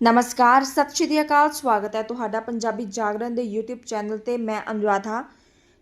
ਨਮਸਕਾਰ, ਸਤਿ ਸ਼੍ਰੀ ਅਕਾਲ, ਸਵਾਗਤ ਹੈ ਤੁਹਾਡਾ ਪੰਜਾਬੀ ਜਾਗਰਣ ਦੇ YouTube ਚੈਨਲ ਤੇ, ਮੈਂ ਅਨੁਰਾਧਾ।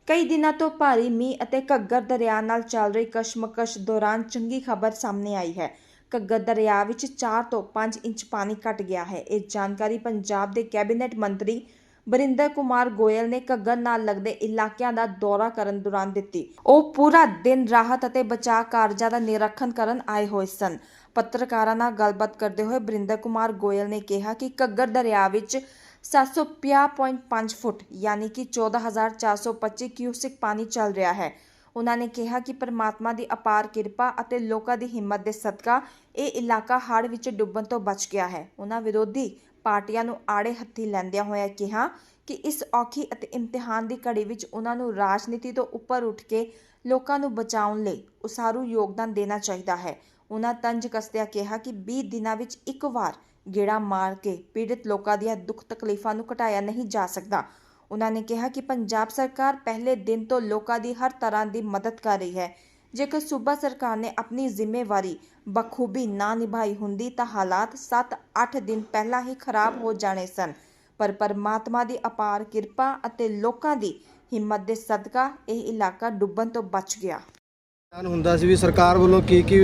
ਕਈ ਦਿਨਾਂ ਤੋਂ ਭਾਰੀ ਮੀਂਹ ਅਤੇ ਘੱਗਰ ਦਰਿਆ ਨਾਲ ਚੱਲ ਰਹੀ ਕਸ਼ਮਕਸ਼ ਦੌਰਾਨ ਚੰਗੀ ਖਬਰ ਸਾਹਮਣੇ ਆਈ ਹੈ। ਘੱਗਰ ਦਰਿਆ ਵਿੱਚ 4 ਤੋਂ 5 ਇੰਚ ਪਾਣੀ ਘਟ ਗਿਆ ਹੈ। ਇਹ ਜਾਣਕਾਰੀ ਪੰਜਾਬ ਦੇ ਕੈਬਨਿਟ ਮੰਤਰੀ ਬਰਿੰਦਰ ਕੁਮਾਰ ਗੋਇਲ ਨੇ ਘੱਗਰ ਨਾਲ ਲੱਗਦੇ ਇਲਾਕਿਆਂ ਦਾ ਦੌਰਾ ਕਰਨ ਦੌਰਾਨ ਦਿੱਤੀ। ਉਹ ਪੂਰਾ ਦਿਨ ਰਾਹਤ ਅਤੇ ਬਚਾਅ ਕਾਰਜਾਂ ਦਾ ਨਿਰੀਖਣ ਕਰਨ ਆਏ ਹੋਏ ਸਨ। ਪੱਤਰਕਾਰਾਂ ਨਾਲ ਗੱਲਬਾਤ ਕਰਦੇ ਹੋਏ ਬਰਿੰਦਰ ਕੁਮਾਰ ਗੋਇਲ ਨੇ ਕਿਹਾ ਕਿ ਘੱਗਰ ਦਰਿਆ ਵਿੱਚ 750.5 ਫੁੱਟ ਯਾਨੀ ਕਿ 14425 ਕਿਊਸਿਕ ਪਾਣੀ ਚੱਲ ਰਿਹਾ ਹੈ। ਉਹਨਾਂ ਨੇ ਕਿਹਾ ਕਿ ਪਰਮਾਤਮਾ ਦੀ ਅਪਾਰ ਕਿਰਪਾ ਅਤੇ ਲੋਕਾਂ ਦੀ ਹਿੰਮਤ ਦੇ ਸਦਕਾ ਇਹ ਇਲਾਕਾ ਹੜ੍ਹ ਵਿੱਚ ਡੁੱਬਣ ਤੋਂ ਬਚ ਗਿਆ ਹੈ। ਉਹਨਾਂ ਵਿਰੋਧੀ ਪਾਰਟੀਆਂ ਨੂੰ ਆੜੇ ਹੱਥੀ ਲੈਂਦਿਆਂ ਹੋਇਆ ਕਿਹਾ ਕਿ ਇਸ ਔਖੀ ਅਤੇ ਇਮਤਿਹਾਨ ਦੀ ਘੜੀ ਵਿੱਚ ਉਹਨਾਂ ਨੂੰ ਰਾਜਨੀਤੀ ਤੋਂ ਉੱਪਰ ਉੱਠ ਕੇ ਲੋਕਾਂ ਨੂੰ ਬਚਾਉਣ ਲਈ ਉਸਾਰੂ ਯੋਗਦਾਨ ਦੇਣਾ ਚਾਹੀਦਾ ਹੈ। ਉਹਨਾਂ ਤੰਜ ਕਸਦਿਆਂ ਕਿਹਾ ਕਿ 20 ਦਿਨਾਂ ਵਿੱਚ ਇੱਕ ਵਾਰ ਗੇੜਾ ਮਾਰ ਕੇ ਪੀੜਤ ਲੋਕਾਂ ਦੀਆਂ ਦੁੱਖ ਤਕਲੀਫਾਂ ਨੂੰ ਘਟਾਇਆ ਨਹੀਂ ਜਾ ਸਕਦਾ। ਉਹਨਾਂ ਨੇ ਕਿਹਾ ਕਿ ਪੰਜਾਬ ਸਰਕਾਰ ਪਹਿਲੇ ਦਿਨ ਤੋਂ ਲੋਕਾਂ ਦੀ ਹਰ ਤਰ੍ਹਾਂ ਦੀ ਮਦਦ ਕਰ ਰਹੀ ਹੈ। ਜੇਕਰ ਸੂਬਾ ਸਰਕਾਰ ਨੇ ਆਪਣੀ ਜ਼ਿੰਮੇਵਾਰੀ ਬਖੂਬੀ ਨਾ ਨਿਭਾਈ ਹੁੰਦੀ ਤਾਂ ਹਾਲਾਤ 7-8 ਦਿਨ ਪਹਿਲਾਂ ਹੀ ਖਰਾਬ ਹੋ ਜਾਣੇ ਸਨ। ਪਰ ਪਰਮਾਤਮਾ ਦੀ ਅਪਾਰ ਕਿਰਪਾ ਅਤੇ ਲੋਕਾਂ ਦੀ ਹਿੰਮਤ ਦੇ ਸਦਕਾ ਇਹ ਇਲਾਕਾ ਡੁੱਬਣ ਤੋਂ ਬਚ ਗਿਆ। ਧਿਆਨ ਹੁੰਦਾ ਸੀ ਵੀ ਸਰਕਾਰ ਵੱਲੋਂ ਕੀ ਕੀ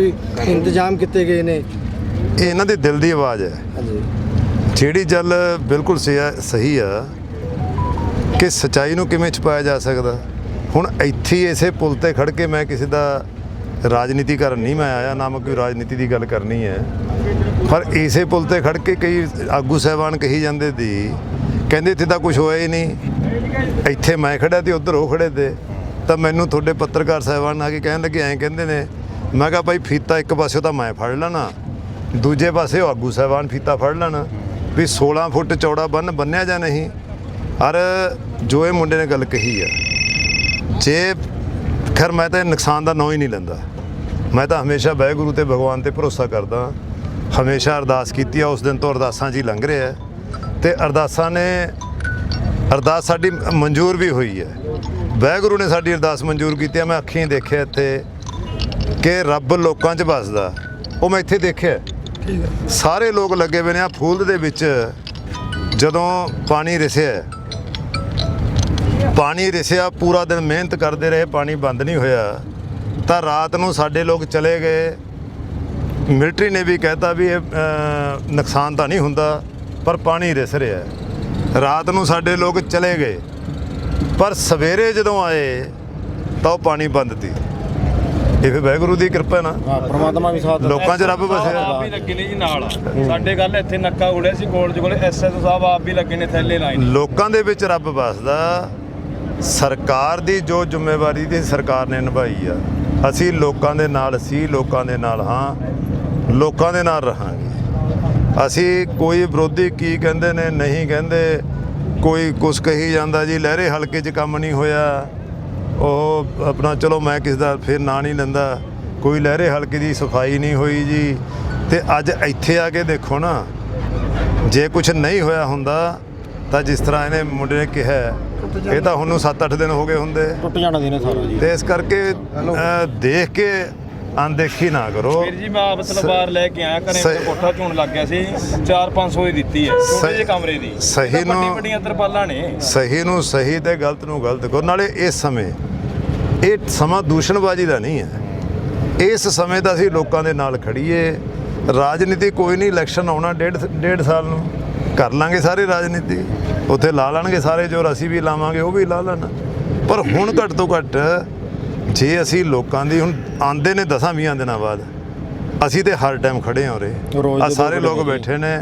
ਇੰਤਜ਼ਾਮ ਕੀਤੇ ਗਏ ਨੇ। ਇਹ ਇਹਨਾਂ ਦੇ ਦਿਲ ਦੀ ਆਵਾਜ਼ ਹੈ। ਹਾਂਜੀ। ਜਿਹੜੀ ਗੱਲ ਬਿਲਕੁਲ ਸਹੀ ਆ ਕਿ ਸਚਾਈ ਨੂੰ ਕਿਵੇਂ ਛੁਪਾਇਆ ਜਾ ਸਕਦਾ? ਹੁਣ ਇੱਥੇ ਇਸੇ ਪੁਲ ਤੇ ਖੜ ਕੇ ਮੈਂ ਕਿਸੇ ਦਾ ਰਾਜਨੀਤੀ ਕਰਨ ਨਹੀਂ, ਮੈਂ ਆਇਆ, ਨਾ ਮੈਂ ਕੋਈ ਰਾਜਨੀਤੀ ਦੀ ਗੱਲ ਕਰਨੀ ਹੈ। ਪਰ ਇਸੇ ਪੁਲ ਤੇ ਖੜ ਕੇ ਕਈ ਆਗੂ ਸਹਿਬਾਨ ਕਹੀ ਜਾਂਦੇ ਦੀ ਕਹਿੰਦੇ ਇੱਥੇ ਤਾਂ ਕੁਝ ਹੋਇਆ ਹੀ ਨਹੀਂ। ਇੱਥੇ ਮੈਂ ਖੜਿਆ ਤੇ ਉੱਧਰ ਉਹ ਖੜੇ ਤੇ। ਤਾਂ ਮੈਨੂੰ ਤੁਹਾਡੇ ਪੱਤਰਕਾਰ ਸਹਿਬਾਨ ਆ ਕੇ ਕਹਿਣ ਲੱਗੇ, ਐਂ ਕਹਿੰਦੇ ਨੇ, ਮੈਂ ਕਿਹਾ ਭਾਈ ਫੀਤਾ ਇੱਕ ਪਾਸੇ ਤਾਂ ਮੈਂ ਫੜ ਲੈਣਾ, ਦੂਜੇ ਪਾਸੇ ਉਹ ਆਗੂ ਸਹਿਬਾਨ ਫੀਤਾ ਫੜ ਲੈਣ, ਵੀ 16 ਫੁੱਟ ਚੌੜਾ ਬੰਨ ਬੰਨਿਆ ਜਾਂ ਨਹੀਂ? ਔਰ ਜੋ ਇਹ ਮੁੰਡੇ ਨੇ ਗੱਲ ਕਹੀ ਆ ਜੇ ਖੈਰ ਮੈਂ ਤਾਂ ਨੁਕਸਾਨ ਦਾ ਨਾਂ ਹੀ ਨਹੀਂ ਲੈਂਦਾ। ਮੈਂ ਤਾਂ ਹਮੇਸ਼ਾ ਵਾਹਿਗੁਰੂ ਤੇ ਭਗਵਾਨ ਤੇ ਭਰੋਸਾ ਕਰਦਾ ਹਮੇਸ਼ਾ ਅਰਦਾਸ ਕੀਤੀ ਆ ਉਸ ਦਿਨ ਤੋਂ ਅਰਦਾਸਾਂ ਹੀ ਲੰਘ ਰਿਹਾ ਤੇ ਅਰਦਾਸਾਂ ਨੇ ਅਰਦਾਸ ਸਾਡੀ ਮਨਜ਼ੂਰ ਵੀ ਹੋਈ ਹੈ। ਵਾਹਿਗੁਰੂ ਨੇ ਸਾਡੀ ਅਰਦਾਸ ਮਨਜ਼ੂਰ ਕੀਤੀ ਹੈ। ਮੈਂ ਅੱਖੀਂ ਦੇਖਿਆ ਇੱਥੇ ਕਿ ਰੱਬ ਲੋਕਾਂ 'ਚ ਵੱਸਦਾ। ਉਹ ਮੈਂ ਇੱਥੇ ਦੇਖਿਆ। ਸਾਰੇ ਲੋਕ ਲੱਗੇ ਹੋਏ ਨੇ ਆ ਫੂਲਦ ਦੇ ਵਿੱਚ। ਜਦੋਂ ਪਾਣੀ ਰਿਸਿਆ ਪਾਣੀ ਰਿਸਿਆ ਪੂਰਾ ਦਿਨ ਮਿਹਨਤ ਕਰਦੇ ਰਹੇ ਪਾਣੀ ਬੰਦ ਨਹੀਂ ਹੋਇਆ। ਤਾਂ ਰਾਤ ਨੂੰ ਸਾਡੇ ਲੋਕ ਚਲੇ ਗਏ। ਮਿਲਟਰੀ ਨੇ ਵੀ ਕਹਿਤਾ ਵੀ ਇਹ ਨੁਕਸਾਨ ਤਾਂ ਨਹੀਂ ਹੁੰਦਾ ਪਰ ਪਾਣੀ ਰਿਸ ਰਿਹਾ ਹੈ। ਰਾਤ ਨੂੰ ਸਾਡੇ ਲੋਕ ਚਲੇ ਗਏ। ਪਰ ਸਵੇਰੇ ਜਦੋਂ ਆਏ ਤਾਂ ਉਹ ਪਾਣੀ ਬੰਦ ਤੀ ਇਹ ਫਿਰ ਵਾਹਿਗੁਰੂ ਦੀ ਕਿਰਪਾ ਨਾ। ਹਾਂ ਪ੍ਰਮਾਤਮਾ ਵੀ ਸਾਥ ਲੋਕਾਂ 'ਚ ਰੱਬ ਵਸਿਆ ਆਪ ਵੀ ਲੱਗੇ ਨੇ ਜੀ ਨਾਲ। ਸਾਡੇ ਗੱਲ ਇੱਥੇ ਨੱਕਾ ਉੜਿਆ ਸੀ ਕਾਲਜ ਕੋਲੇ ਐਸਐਸ ਸਾਹਿਬ ਆਪ ਵੀ ਲੱਗੇ ਨੇ ਥੈਲੇ ਲਾਏ ਨੇ। ਲੋਕਾਂ ਦੇ ਵਿੱਚ ਰੱਬ ਵਸਦਾ। ਸਰਕਾਰ ਦੀ ਜੋ ਜ਼ਿੰਮੇਵਾਰੀ ਦੀ ਸਰਕਾਰ ਨੇ ਨਿਭਾਈ ਆ, ਅਸੀਂ ਲੋਕਾਂ ਦੇ ਨਾਲ ਸੀ ਲੋਕਾਂ ਦੇ ਨਾਲ ਹਾਂ, ਲੋਕਾਂ ਦੇ ਨਾਲ ਰਹਾਂਗੇ। ਅਸੀਂ ਕੋਈ ਵਿਰੋਧੀ ਕੀ ਕਹਿੰਦੇ ਨੇ, ਨਹੀਂ ਕਹਿੰਦੇ, ਕੋਈ ਕੁਛ ਕਹੀ ਜਾਂਦਾ ਜੀ, ਲਹਿਰੇ ਹਲਕੇ 'ਚ ਕੰਮ ਨਹੀਂ ਹੋਇਆ, ਉਹ ਆਪਣਾ ਚਲੋ ਮੈਂ ਕਿਸ ਦਾ ਫਿਰ ਨਾਂ ਨਹੀਂ ਲੈਂਦਾ, ਕੋਈ ਲਹਿਰੇ ਹਲਕੇ ਦੀ ਸਫ਼ਾਈ ਨਹੀਂ ਹੋਈ ਜੀ, ਤੇ ਅੱਜ ਇੱਥੇ ਆ ਕੇ ਦੇਖੋ ਨਾ, ਜੇ ਕੁਝ ਨਹੀਂ ਹੋਇਆ ਹੁੰਦਾ ਤਾਂ ਜਿਸ ਤਰ੍ਹਾਂ ਇਹਨੇ ਮੁੰਡੇ ਨੇ ਕਿਹਾ ਹੈ, ਇਹ ਤਾਂ ਹੁਣ ਨੂੰ 7-8 ਦਿਨ ਹੋ ਗਏ ਹੁੰਦੇ। ਟੁੱਟ ਜਾਣਾ ਦੀ ਨੇ ਸਾਰਾ ਜੀ। ਤੇ ਇਸ ਕਰਕੇ ਦੇਖ ਕੇ ਅਣਦੇਖੀ ਨਾ ਕਰੋ। ਵੀਰ ਜੀ ਮੈਂ ਆਪ ਤਲਵਾਰ ਲੈ ਕੇ ਆਇਆ ਘਰੇ ਸਹੀ- ਤੇ ਕੋਠਾ ਝੂਣ ਲੱਗ ਗਿਆ ਸੀ। 4-500 ਦੀ ਦਿੱਤੀ ਹੈ। ਛੋਟੇ ਸਹੀ- ਜਿਹੇ ਕਮਰੇ ਦੀ। ਸਹੀ ਨੂੰ- ਵੱਡੀ ਵੱਡੀਆਂ ਤਰਪਾਲਾਂ ਨੇ। ਸਹੀ ਨੂੰ ਸਹੀ ਤੇ ਗਲਤ ਨੂੰ ਗਲਤ ਕਰੋ। ਨਾਲੇ ਇਸ ਸਮੇਂ ਇਹ ਸਮਾਂ ਦੂਸ਼ਣਬਾਜ਼ੀ ਦਾ ਨਹੀਂ ਹੈ। ਇਸ ਸਮੇਂ ਤਾਂ ਅਸੀਂ ਲੋਕਾਂ ਦੇ ਨਾਲ ਖੜੀਏ ਰਾਜਨੀਤੀ ਕੋਈ ਨਹੀਂ ਇਲੈਕਸ਼ਨ ਆਉਣਾ ਡੇਢ ਡੇਢ ਸਾਲ ਨੂੰ। ਕਰ ਲਾਂਗੇ ਸਾਰੇ ਰਾਜਨੀਤੀ। ਉੱਥੇ ਲਾ ਲੈਣਗੇ ਸਾਰੇ ਜੋ ਅਸੀਂ ਵੀ ਲਾਵਾਂਗੇ ਉਹ ਵੀ ਲਾ ਲੈਣ। ਪਰ ਹੁਣ ਘੱਟ ਤੋਂ ਘੱਟ ਜੇ ਅਸੀਂ ਲੋਕਾਂ ਦੀ ਹੁਣ ਆਂਦੇ ਨੇ ਦਸਾਂ ਵੀਹਾਂ ਦਿਨਾਂ ਬਾਅਦ ਅਸੀਂ ਤੇ ਹਰ ਟਾਈਮ ਖੜੇ ਹਾਂ ਉਰੇ। ਆ ਸਾਰੇ ਲੋਕ ਬੈਠੇ। ਨੇ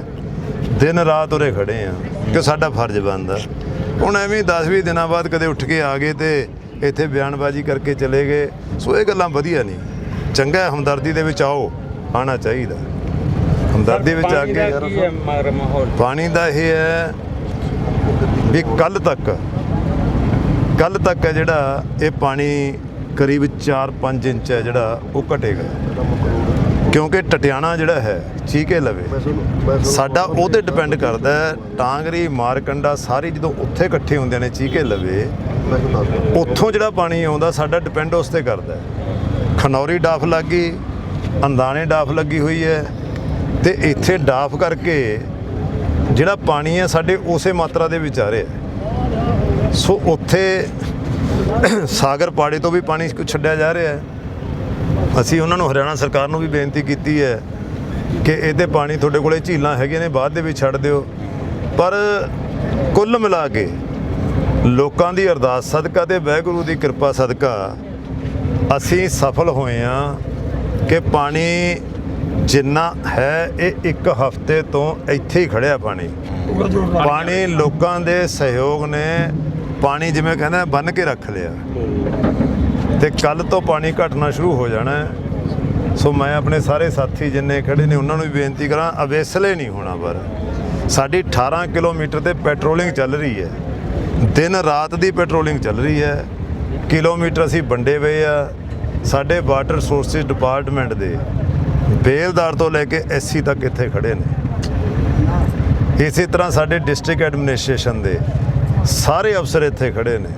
ਦਿਨ ਰਾਤ ਉਰੇ ਖੜੇ ਆ ਕਿ ਸਾਡਾ ਫਰਜ਼ ਬਣਦਾ। ਹੁਣ ਐਵੇਂ 10-20 ਦਿਨਾਂ ਬਾਅਦ ਕਦੇ ਉੱਠ ਕੇ ਆ ਗਏ ਤੇ ਇੱਥੇ ਬਿਆਨਬਾਜ਼ੀ ਕਰਕੇ ਚਲੇ ਗਏ। ਸੋ ਇਹ ਗੱਲਾਂ ਵਧੀਆ ਨਹੀਂ। ਚੰਗਾ ਹਮਦਰਦੀ ਦੇ ਵਿੱਚ ਆਓ ਆਣਾ ਚਾਹੀਦਾ। ਹਮਦਰਦੀ ਵਿੱਚ ਆ ਪਾਣੀ ਕੇ ਮਾਹੌਲ? ਪਾਣੀ ਦਾ ਇਹ ਹੈ ਵੀ ਕੱਲ ਤੱਕ ਕੱਲ ਤੱਕ ਹੈ ਜਿਹੜਾ ਇਹ ਪਾਣੀ ਕਰੀਬ 4-5 ਇੰਚ ਹੈ ਜਿਹੜਾ ਉਹ ਘਟੇਗਾ। ਕਿਉਂਕਿ ਟਟਿਆਣਾ ਜਿਹੜਾ ਹੈ ਚੀਕੇ ਲਵੇ। ਸਾਡਾ ਉਹਤੇ ਡਿਪੈਂਡ ਕਰਦਾ ਹੈ ਟਾਂਗਰੀ ਮਾਰਕੰਡਾ ਸਾਰੀ ਜਦੋਂ ਉੱਥੇ ਇਕੱਠੇ ਹੁੰਦੇ ਨੇ ਚੀਕੇ ਲਵੇ ਉੱਥੋਂ ਜਿਹੜਾ ਪਾਣੀ ਆਉਂਦਾ ਸਾਡਾ ਡਿਪੈਂਡ ਉਸ ਤੇ ਕਰਦਾ ਹੈ। ਖਨੌਰੀ ਡਾਫ ਲੱਗੀ ਅੰਦਾਣੇ ਡਾਫ ਲੱਗੀ ਹੋਈ ਹੈ। ਤੇ ਇੱਥੇ ਡਾਫ ਕਰਕੇ ਜਿਹੜਾ ਪਾਣੀ ਹੈ ਸਾਡੇ ਉਸੇ ਮਾਤਰਾ ਦੇ ਵਿੱਚ ਆ ਰਿਹਾ ਸੋ ਉੱਥੇ ਸਾਗਰ ਪਾੜੇ ਤੋਂ ਵੀ ਪਾਣੀ ਛੱਡਿਆ ਜਾ ਰਿਹਾ ਹੈ। ਅਸੀਂ ਉਹਨਾਂ ਨੂੰ ਹਰਿਆਣਾ ਸਰਕਾਰ ਨੂੰ ਵੀ ਬੇਨਤੀ ਕੀਤੀ ਹੈ ਕਿ ਇਹਦੇ ਪਾਣੀ ਤੁਹਾਡੇ ਕੋਲੇ ਝੀਲਾਂ ਹੈਗੀਆਂ ਨੇ, ਬਾਅਦ ਦੇ ਵਿੱਚ ਛੱਡ ਦਿਓ। ਪਰ ਕੁੱਲ ਮਿਲਾ ਕੇ ਲੋਕਾਂ ਦੀ ਅਰਦਾਸ, ਸਦਕਾ ਤੇ ਵਾਹਿਗੁਰੂ ਦੀ ਕਿਰਪਾ, ਸਦਕਾ ਅਸੀਂ ਸਫਲ ਹੋਏ ਹਾਂ ਕਿ ਪਾਣੀ ਜਿੰਨਾ ਹੈ ਇਹ ਇੱਕ ਹਫ਼ਤੇ ਤੋਂ ਇੱਥੇ ਹੀ ਖੜਿਆ ਪਾਣੀ। ਪਾਣੀ ਲੋਕਾਂ ਦੇ ਸਹਿਯੋਗ ਨੇ ਪਾਣੀ ਜਿਵੇਂ ਕਹਿੰਦਾ ਬੰਨ ਕੇ ਰੱਖ ਲਿਆ। ਤੇ ਕੱਲ ਤੋਂ ਪਾਣੀ ਘਟਣਾ ਸ਼ੁਰੂ ਹੋ ਜਾਣਾ ਸੋ ਮੈਂ ਆਪਣੇ ਸਾਰੇ ਸਾਥੀ ਜਿੰਨੇ ਖੜੇ ਨੇ, ਉਹਨਾਂ ਨੂੰ ਵੀ ਬੇਨਤੀ ਕਰਾਂ, ਅਵੇਸਲੇ ਨਹੀਂ ਹੋਣਾ ਪਰ। ਸਾਡੀ 18 ਕਿਲੋਮੀਟਰ ਤੇ ਪੈਟਰੋਲਿੰਗ ਚੱਲ ਰਹੀ ਹੈ। ਦਿਨ ਰਾਤ ਦੀ ਪੈਟਰੋਲਿੰਗ ਚੱਲ ਰਹੀ ਹੈ। ਕਿਲੋਮੀਟਰ ਅਸੀਂ ਵੰਡੇ ਹੋਏ ਆ, ਸਾਡੇ ਵਾਟਰ ਸੋਰਸਿਸ ਡਿਪਾਰਟਮੈਂਟ ਦੇ। ਬੇਲਦਾਰ ਤੋਂ ਲੈ ਕੇ ਐਸਸੀ ਤੱਕ ਇੱਥੇ ਖੜੇ ਨੇ। ਇਸੇ ਤਰ੍ਹਾਂ ਸਾਡੇ ਡਿਸਟ੍ਰਿਕਟ ਐਡਮਿਨਿਸਟ੍ਰੇਸ਼ਨ ਦੇ ਸਾਰੇ ਅਫਸਰ ਇੱਥੇ ਖੜੇ ਨੇ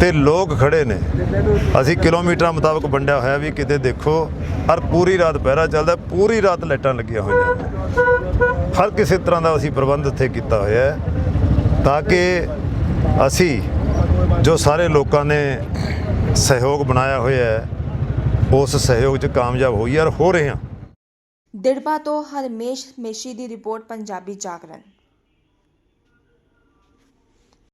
ਤੇ ਲੋਕ ਖੜੇ ਨੇ। ਅਸੀਂ ਕਿਲੋਮੀਟਰਾਂ ਮੁਤਾਬਕ ਵੰਡਿਆ ਹੋਇਆ ਵੀ ਕਿਤੇ ਦੇਖੋ, ਹਰ ਪੂਰੀ ਰਾਤ ਪਹਿਰਾ ਚੱਲਦਾ, ਪੂਰੀ ਰਾਤ ਲਾਈਟਾਂ ਲੱਗੀਆਂ ਹੋਈਆਂ ਨੇ। ਹਰ ਕਿਸੇ ਤਰ੍ਹਾਂ ਦਾ ਅਸੀਂ ਪ੍ਰਬੰਧ ਇੱਥੇ ਕੀਤਾ ਹੋਇਆ ਹੈ ਤਾਂ ਕਿ ਅਸੀਂ ਜੋ ਸਾਰੇ ਲੋਕਾਂ ਨੇ ਸਹਿਯੋਗ ਬਣਾਇਆ ਹੋਇਆ ਹੈ ਉਸ ਸਹਿਯੋਗ 'ਚ ਕਾਮਯਾਬ ਹੋਈ ਔਰ ਹੋ ਰਹੇ ਹਾਂ। ਦਿੜਬਾ ਤੋਂ ਹਰਮੇਸ਼ ਮੇਸ਼ੀ ਦੀ ਰਿਪੋਰਟ, ਪੰਜਾਬੀ ਜਾਗਰਣ।